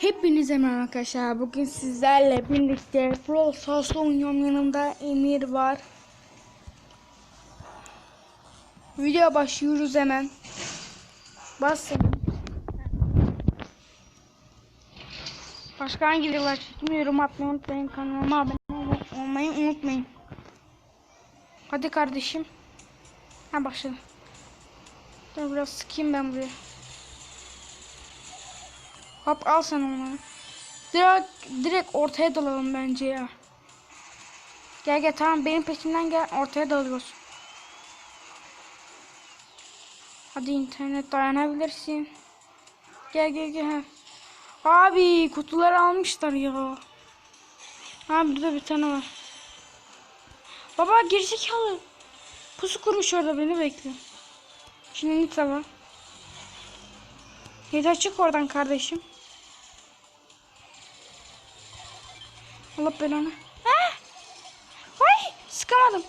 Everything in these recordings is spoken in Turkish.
Hepinize merhaba arkadaşlar. Bugün sizlerle birlikte Brawl Stars'ta oynuyorum. Yanımda Emir var. Video başlıyoruz hemen. Basın. Başka hangi videolar? Yorum atmayı unutmayın. Kanalıma abone olmayı unutmayın. Hadi kardeşim. Ha başladı. Dur biraz sıkayım ben buraya. Hop al sen onu. Direkt, direkt ortaya dalalım bence ya. Gel gel tamam benim peşimden gel ortaya dalıyoruz. Hadi internet dayanabilirsin. Gel gel gel. Abi kutuları almışlar ya. Abi burada bir tane var. Baba gerizekalı. Pusu kurmuş orada beni bekle. Şimdi Nita var. Yeter çık oradan kardeşim. Allah belanı. Ah! Vay! Sıkamadım.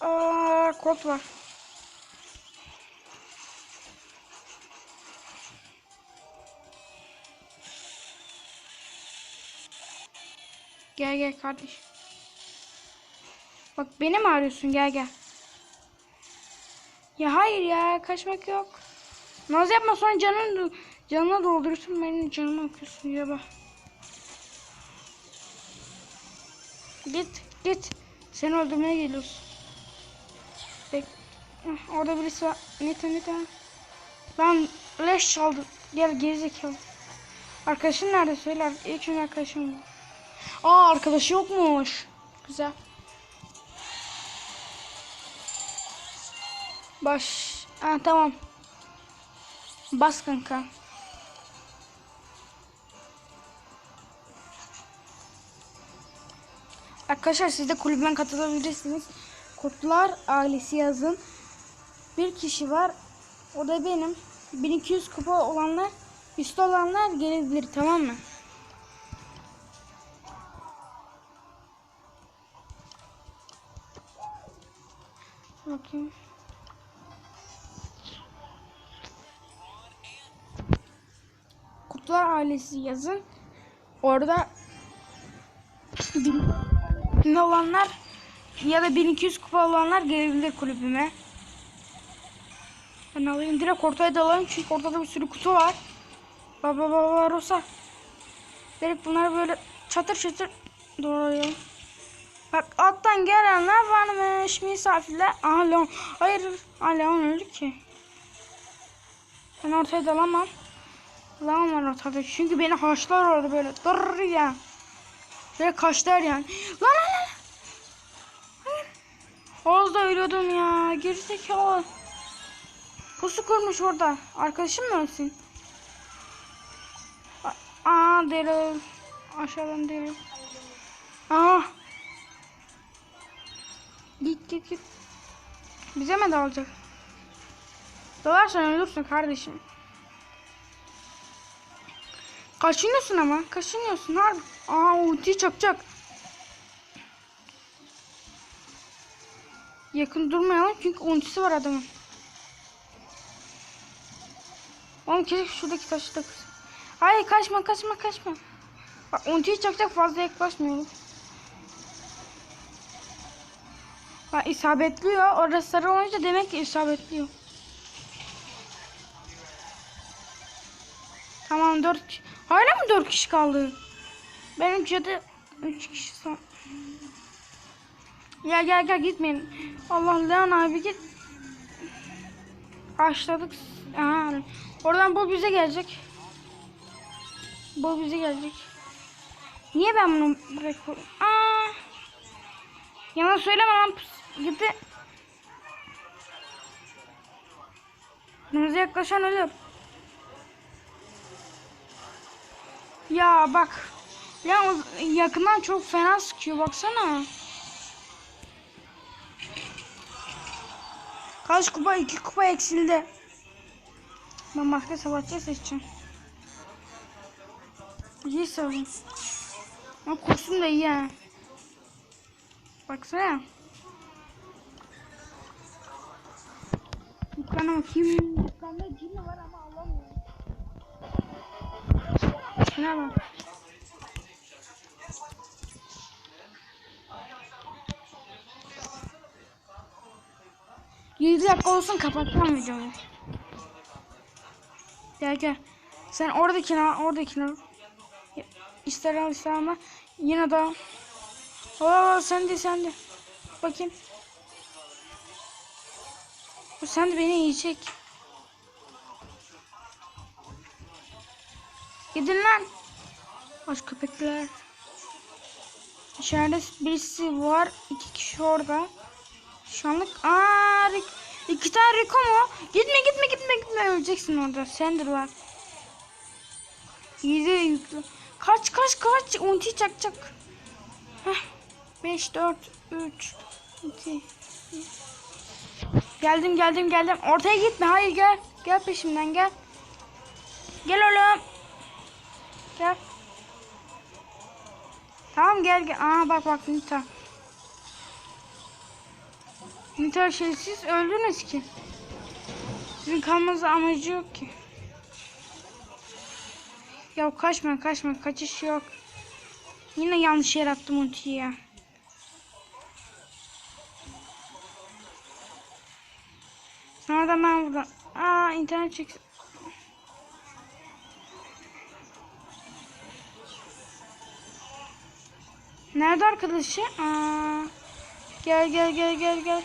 Aa, kod var. Gel gel kardeş. Bak beni mi arıyorsun? Gel gel. Ya hayır ya kaçmak yok. Naz yapma sonra canını canına doldurursun benim canımı okuyorsun ya bak. Git git. Seni öldürmeye geliyoruz. Bek orada birisi var. Nita nita. Ben leş çaldım. Gel gerizekalı. Arkadaşın nerede söyler. İlk önce arkadaşım. Aa arkadaşı yokmuş. Güzel. Baş. Ha, tamam. Bas kanka. Arkadaşlar siz de kulübüme katılabilirsiniz. Kurtlar ailesi yazın. Bir kişi var. O da benim. 1200 kupa olanlar, üstü olanlar gelebilir tamam mı? Bakayım. Kurtlar ailesi yazın. Orada bin olanlar ya da 1200 kupa olanlar gelebilir kulübüme. Ben alayım direkt ortaya dalayım çünkü ortada bir sürü kutu var. Baba baba Rosa. Direkt bunları böyle çatır çatır doğrayalım. Bak alttan gelenler varmış misafirler. Aha Leon. Hayır. Aa Leon öldü ki. Ben ortaya dalamam. Lan var ortada. Çünkü beni haşlar orada böyle. Dur ya. Böyle kaçlar yani. Lan lan lan. Oğuz da ölüyordum ya. Gerizekalı. Pusu kurmuş orada. Arkadaşım mı ölsün? Aa Daryl. Aşağıdan Daryl. Aa. Git git git. Bize mi dalacak? Dalarsan ölürsün kardeşim. Kaçınıyorsun ama. Kaçınıyorsun harbi. Aa ulti çakacak. Yakın durmayalım çünkü ultisi var adamın. Oğlum keşke şuradaki taşı da kırsın. Hayır kaçma kaçma kaçma. Bak ultiyi çakacak fazla yaklaşmıyorum. Bak isabetliyor. Orası sarı olunca demek ki isabetliyor. Tamam 4 Hala mı 4 kişi kaldı? Benim cadı 3 kişi son. Ya gel gel gitmeyin. Allah Leon abi git. Başladık. Aha. Oradan bu bize gelecek. Bu bize gelecek. Niye ben bunu bırakıyorum? Aa. Yalan söyleme lan. Gitti. Yanımıza yaklaşan ölür. Ya bak. Ya yakından çok fena sıkıyor baksana. Kaç kupa? iki kupa eksildi. Ben başka savaşçı seçeceğim. İyi savun. Ama kurşun da iyi ha. Baksana. Dükkana bakayım. Dükkanda cin var ama alamıyorum. Şuna bak. Yedi dakika olsun kapatacağım. Gel gel. Sen oradakini al, oradakini al. İster al ister alma. Yine de al. Oo sen de sen de. Bakayım. Sen de beni yiyecek. Gidin lan. Aç köpekler. İçeride birisi var. iki kişi orada. Şu anlık aa iki tane Rico mu? Gitme gitme gitme gitme öleceksin orada. Sendir var. Yedi yüklü. Kaç kaç kaç. Unti çakacak. Heh. 5 4 3 2 Geldim geldim geldim. Ortaya gitme. Hayır gel. Gel peşimden gel. Gel oğlum. Gel. Tamam gel gel. Aa bak bak Nita. Nita şey siz öldünüz ki. Sizin kalmanızda amacı yok ki. Ya kaçma kaçma kaçış yok. Yine yanlış yer attım ultiyi ya. Sonra da ben buradan. Aa internet çek. Nerede arkadaşı? Aa, gel gel gel gel gel.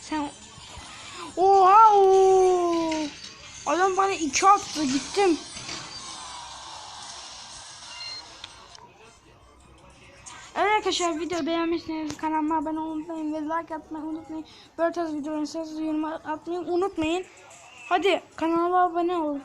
Sen Oha! Oo. Adam bana iki attı gittim. Evet arkadaşlar video beğenmişseniz kanalıma abone olmayı unutmayın ve like atmayı unutmayın. Böyle tarz videoların sesli yorum atmayı unutmayın. Hadi kanalıma abone olun.